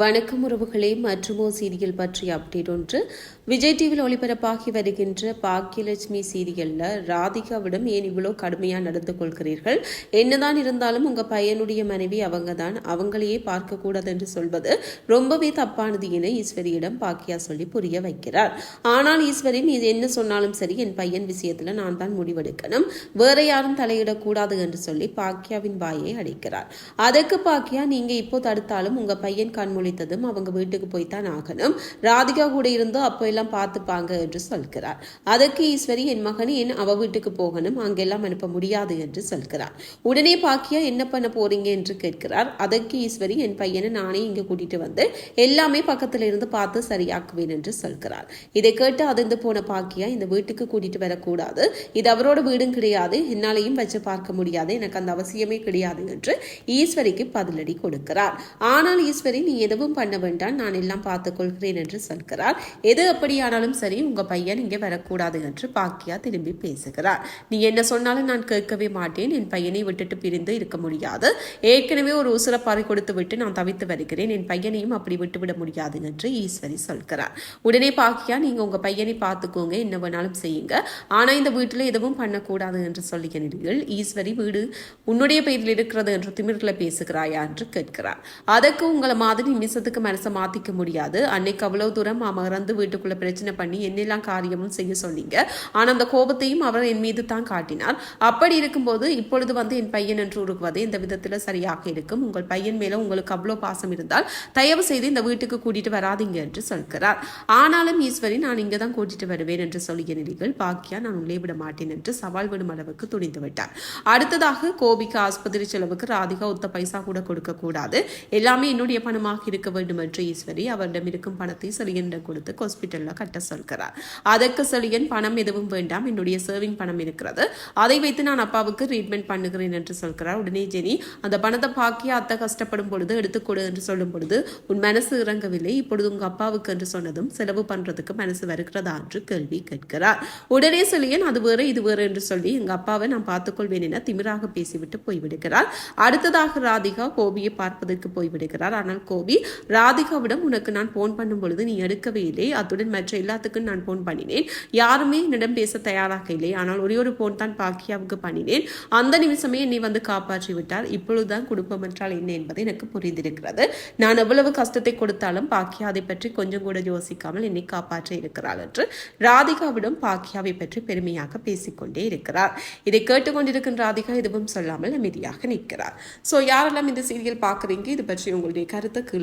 வணக்கம் உறவுகளே மற்றுமோ சீரியல் பற்றிய அப்டேட் ஒன்று. விஜய் டிவியில் ஒளிபரப்பாகி வருகின்ற பாக்கியலட்சுமி சீரியல்ல ராதிகாவிடம் ஏன் இவ்வளோ கடுமையா நடந்து கொள்கிறீர்கள்? என்னதான் இருந்தாலும் உங்க பையனுடைய மனைவி அவங்க தான் அவங்களையே பார்க்க கூடாது என்று சொல்வது ரொம்பவே தப்பானது என ஈஸ்வரியிடம் பாக்கியா சொல்லி புரிய வைக்கிறார். ஆனால் ஈஸ்வரி நீ என்ன சொன்னாலும் சரி என் பையன் விஷயத்துல நான் தான் முடிவெடுக்கணும். வேற யாரும் தலையிடக்கூடாது என்று சொல்லி பாக்கியாவின் வாயை அடைக்கிறார். அதற்கு பாக்கியா நீங்க இப்போ தடுத்தாலும் உங்க பையன் முழித்ததும் அவங்க வீட்டுக்கு போய்த்தான் ஆகணும். ராதிகா கூட இருந்து அப்போ எல்லாம் பார்த்துப்பாங்க என்று சொல்கிறார். அதற்கு ஈஸ்வரி என் மகனை என் அவ வீட்டுக்கு போகணும். அங்கெல்லாம் அனுப்ப முடியாது என்று சொல்கிறார். உடனே பாக்கியா என்ன பண்ண போறீங்க? என்று கேட்கிறார். அதற்கு ஈஸ்வரி என் பையனை நானே இங்க கூட்டிட்டு வந்து எல்லாமே பக்கத்துல இருந்து பார்த்து சரியாக்குவேன் என்று சொல்கிறார். இதை கேட்டு அதிர்ந்து போன பாக்கியா இந்த வீட்டுக்கு கூட்டிட்டு வரக்கூடாது. இது அவரோட வீடும் கிடையாது. என்னாலையும் வச்சு பார்க்க முடியாது. எனக்கு அந்த அவசியமே கிடையாது என்று ஈஸ்வரிக்கு பதிலடி கொடுக்கிறார். ஆனால் ஈஸ்வரி நீ எதுவும் பண்ண வேண்டாம். நான் எல்லாம் பார்த்துக்கொள்கிறேன் என்று சொல்கிறார். எது அப்படியானாலும் சரி உங்க பையன் இங்கே வரக்கூடாது என்று பாக்கியா திரும்பி பேசுகிறார். நீ என்ன சொன்னாலும் நான் கேட்கவே மாட்டேன். என் பையனை விட்டுட்டு பிரிந்து இருக்க முடியாது. ஏற்கனவே ஒரு உசுரப்பாறை கொடுத்து விட்டு நான் தவித்து வருகிறேன். என் பையனையும் அப்படி விட்டுவிட முடியாது என்று ஈஸ்வரி சொல்கிறார். உடனே பாக்கியா நீங்க உங்க பையனை பார்த்துக்கோங்க. என்ன வேணாலும் செய்யுங்க. ஆனா இந்த வீட்டில் எதுவும் பண்ணக்கூடாது என்று சொல்லிய நிலையில் ஈஸ்வரி வீடு உன்னுடைய பெயரில் இருக்கிறது என்று திமிர்களை பேசுகிறாயா என்று கேட்கிறார். அதற்கு உங்களை மாதிரி நிமிஷத்துக்கு மனசை மாத்திக்க முடியாது. அன்னைக்கு அவ்வளவு தூரம் மறந்து வீட்டுக்குள்ள பிரச்சனை பண்ணி என்னெல்லாம் காரியமும் செய்ய சொன்னீங்க. ஆனா அந்த கோபத்தையும் அவர் என் மீது தான் காட்டினார். அப்படி இருக்கும்போது இப்பொழுது வந்து என் பையன் என்று உருகுவது இந்த விதத்துல சரியாக இருக்கும். உங்கள் பையன் மேல உங்களுக்கு அவ்வளோ பாசம் இருந்தால் தயவு செய்து இந்த வீட்டுக்கு கூட்டிட்டு வராதீங்க என்று சொல்கிறார். ஆனாலும் ஈஸ்வரி நான் இங்க தான் கூட்டிட்டு வருவேன் என்று சொல்லிய நிலைகள் பாக்கியா நான் உள்ளே விட மாட்டேன் என்று சவால் விடும் அளவுக்கு துணிந்து விட்டார். அடுத்ததாக கோபிக்கு ஆஸ்பத்திரி செலவுக்கு ராதிகா ஒத்த பைசா கூட கொடுக்க கூடாது. எல்லாமே என்னுடைய பணமாக இருக்க வேண்டும் என்று ஈஸ்வரி அவரிடம் இருக்கும் பணத்தை செலியனிடம் கொடுத்து ஹாஸ்பிட்டலில் கட்ட சொல்கிறார். அதற்கு செலியன் பணம் எதுவும் வேண்டாம். என்னுடைய சேவிங் பணம் இருக்கிறது. அதை வைத்து நான் அப்பாவுக்கு ட்ரீட்மெண்ட் பண்ணுகிறேன் என்று சொல்கிறார். உடனே ஜெனி அந்த பணத்தை பாக்கி அத்தை கஷ்டப்படும் பொழுது எடுத்துக்கொடு என்று சொல்லும் பொழுது உன் மனசு இறங்கவில்லை. இப்பொழுது உங்க அப்பாவுக்கு என்று சொன்னதும் செலவு பண்றதுக்கு மனசு வருகிறதா? என்று கேள்வி கேட்கிறார். உடனே செலியன் அது வேறு இது வேறு என்று சொல்லி எங்க அப்பாவை நான் பார்த்துக்கொள்வேன் என திமிராக பேசிவிட்டு போய்விடுகிறார். அடுத்ததாக ராதிகா கோபியை பார்ப்பதற்கு போய்விடுகிறார். ஆனால் கோபி ராதிகாவிடம் உனக்கு நான் போன் பண்ணும் பொழுது நீ எடுக்கவே இல்லை. அத்துடன் மற்ற எல்லாத்துக்கும் நான் போன் பண்ணினேன். யாருமே என்னிடம் பேச தயாராக இல்லை. ஆனால் ஒரே ஒரு போன் தான் பாக்கியாவுக்கு பண்ணினேன். அந்த நிமிஷமே என்னை வந்து காப்பாற்றி விட்டார். இப்பொழுதுதான் குடும்பம் என்றால் என்ன என்பது எனக்கு புரிந்திருக்கிறது. நான் எவ்வளவு கஷ்டத்தை கொடுத்தாலும் பாக்கியா அதை பற்றி கொஞ்சம் கூட யோசிக்காமல் என்னை காப்பாற்ற இருக்கிறாள் என்று ராதிகாவிடம் பாக்கியாவை பற்றி பெருமையாக பேசிக்கொண்டே இருக்கிறார். இதை கேட்டுக்கொண்டிருக்கின்ற ராதிகா எதுவும் சொல்லாமல் அமைதியாக நிற்கிறார். ஸோ யாரெல்லாம் இந்த சீரியல் பார்க்குறீங்க? இது பற்றி உங்களுடைய கருத்தை